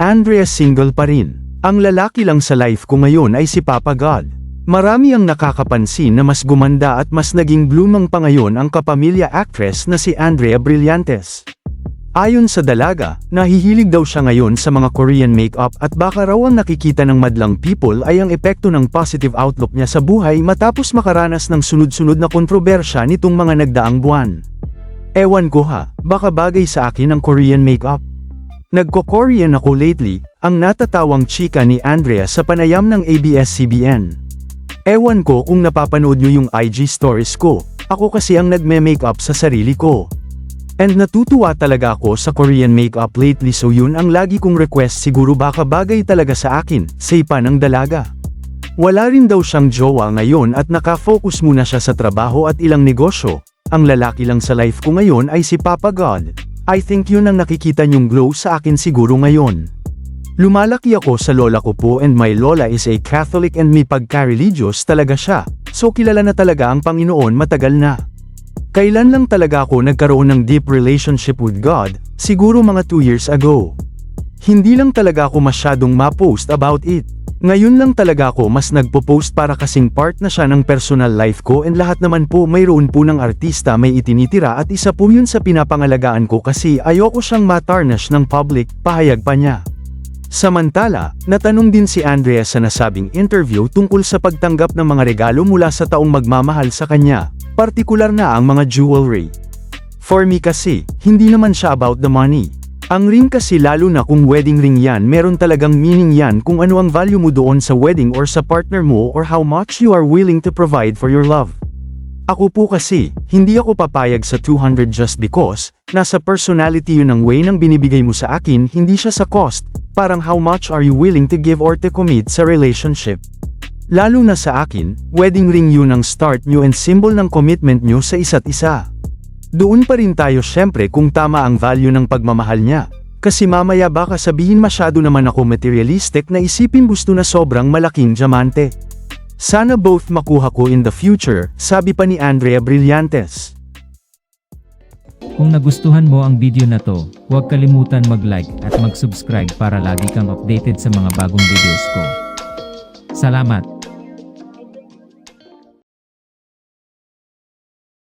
Andrea single pa rin. Ang lalaki lang sa life ko ngayon ay si Papa God. Marami ang nakakapansin na mas gumanda at mas naging blooming pa ngayon ang kapamilya actress na si Andrea Brillantes. Ayon sa dalaga, nahihilig daw siya ngayon sa mga Korean makeup at baka raw ang nakikita ng madlang people ay ang epekto ng positive outlook niya sa buhay matapos makaranas ng sunod-sunod na kontrobersya nitong mga nagdaang buwan. Ewan ko ha, baka bagay sa akin ang Korean makeup. Nagko-Korean ako lately, ang natatawang chika ni Andrea sa panayam ng ABS-CBN. Ewan ko kung napapanood nyo yung IG stories ko, ako kasi ang nagme-makeup sa sarili ko. And natutuwa talaga ako sa Korean makeup lately so yun ang lagi kong request siguro baka bagay talaga sa akin, say pa ng dalaga. Wala rin daw siyang jowa ngayon at nakafocus muna siya sa trabaho at ilang negosyo. Ang lalaki lang sa life ko ngayon ay si Papa God. I think yun ang nakikita niyong glow sa akin siguro ngayon. Lumalaki ako sa lola ko po and my lola is a Catholic and may pagka-religious talaga siya, so kilala na talaga ang Panginoon matagal na. Kailan lang talaga ako nagkaroon ng deep relationship with God, siguro mga 2 years ago. Hindi lang talaga ako masyadong ma-post about it. Ngayon lang talaga ako mas nagpo-post para kasing part na siya ng personal life ko and lahat naman po mayroon po ng artista may itinitira at isa po yun sa pinapangalagaan ko kasi ayoko siyang matarnish ng public, pahayag pa niya. Samantala, natanong din si Andrea sa nasabing interview tungkol sa pagtanggap ng mga regalo mula sa taong magmamahal sa kanya, partikular na ang mga jewelry. For me kasi, hindi naman siya about the money. Ang ring kasi lalo na kung wedding ring yan meron talagang meaning yan kung ano ang value mo doon sa wedding or sa partner mo or how much you are willing to provide for your love. Ako po kasi, hindi ako papayag sa 200 just because, nasa personality yun ang way ng binibigay mo sa akin hindi siya sa cost, parang how much are you willing to give or to commit sa relationship. Lalo na sa akin, wedding ring yun ang start nyo and symbol ng commitment nyo sa isa't isa. Doon pa rin tayo syempre kung tama ang value ng pagmamahal niya. Kasi mamaya baka sabihin masyado naman ako materialistic na isipin gusto na sobrang malaking diamante. Sana both makuha ko in the future, sabi pa ni Andrea Brillantes. Kung nagustuhan mo ang video na to, huwag kalimutan mag-like at mag-subscribe para lagi kang updated sa mga bagong videos ko. Salamat!